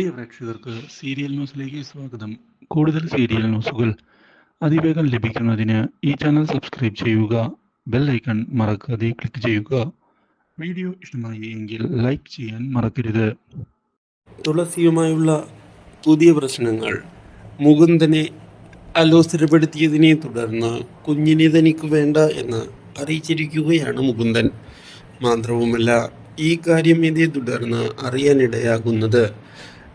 പ്രിയ പ്രേക്ഷകർക്ക് സീരിയൽ ന്യൂസിലേക്ക് സ്വാഗതം. കൂടുതൽ സീരിയൽ ന്യൂസുകൾ അതിവേഗം ലഭിക്കുന്നതിന് ഈ ചാനൽ സബ്സ്ക്രൈബ് ചെയ്യുക ബെൽ ഐക്കൺ മറക്കാതെ ക്ലിക്ക് ചെയ്യുക. വീഡിയോ ഇഷ്ടമായി എങ്കിൽ ലൈക്ക് ചെയ്യാൻ മറക്കരുത്. തുളസിയുമായുള്ള പുതിയ പ്രശ്നങ്ങൾ. മുകുന്ദനെ അലോസരപ്പെടുത്തിയതിനെ തുടർന്ന് കുഞ്ഞിനെ തനിക്ക് വേണ്ട എന്ന് അറിയിച്ചിരിക്കുകയാണ് മുകുന്ദൻ. മാത്രവുമല്ല ഈ കാര്യം ഇതേ തുടർന്ന് അറിയാനിടയാകുന്നത്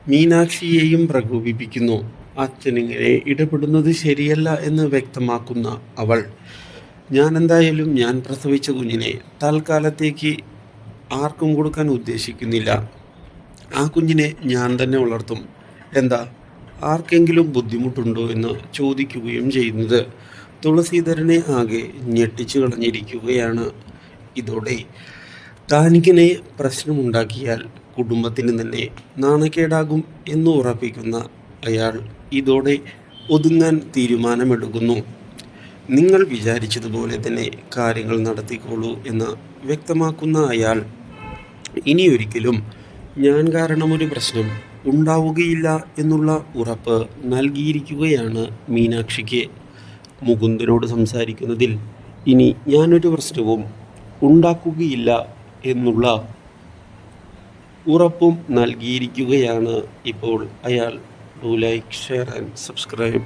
മീനാക്ഷിയെയും പ്രകോപിപ്പിക്കുന്നു അച്ഛനിങ്ങനെ ഇടപെടുന്നത് ശരിയല്ല എന്ന് വ്യക്തമാക്കുന്ന അവൾ ഞാൻ എന്തായാലും ഞാൻ പ്രസവിച്ച കുഞ്ഞിനെ തൽക്കാലത്തേക്ക് ആർക്കും കൊടുക്കാൻ ഉദ്ദേശിക്കുന്നില്ല. ആ കുഞ്ഞിനെ ഞാൻ തന്നെ വളർത്തും. എന്താ ആർക്കെങ്കിലും ബുദ്ധിമുട്ടുണ്ടോ എന്ന് ചോദിക്കുകയും ചെയ്യുന്നത്. തുളസീധരനെ ആകെ ഞെട്ടിച്ചു കളഞ്ഞിരിക്കുകയാണ്. ഇതോടെ താനിക്കിനെ പ്രശ്നമുണ്ടാക്കിയാൽ കുടുംബത്തിന് തന്നെ നാണക്കേടാകും എന്ന് ഉറപ്പിക്കുന്ന അയാൾ ഇതോടെ ഒതുങ്ങാൻ തീരുമാനമെടുക്കുന്നു. നിങ്ങൾ വിചാരിച്ചതുപോലെ തന്നെ കാര്യങ്ങൾ നടത്തിക്കോളൂ എന്ന് വ്യക്തമാക്കുന്ന അയാൾ ഇനിയൊരിക്കലും ഞാൻ കാരണം ഒരു പ്രശ്നം ഉണ്ടാവുകയില്ല എന്നുള്ള ഉറപ്പ് നൽകിയിരിക്കുകയാണ് മീനാക്ഷിക്ക്. മുകുന്ദനോട് സംസാരിക്കുന്നതിൽ ഇനി ഞാനൊരു പ്രശ്നവും ഉണ്ടാക്കുകയില്ല എന്നുള്ള ഉറപ്പും നൽകിയിരിക്കുകയാണ് ഇപ്പോൾ. അയാൾ do like share and subscribe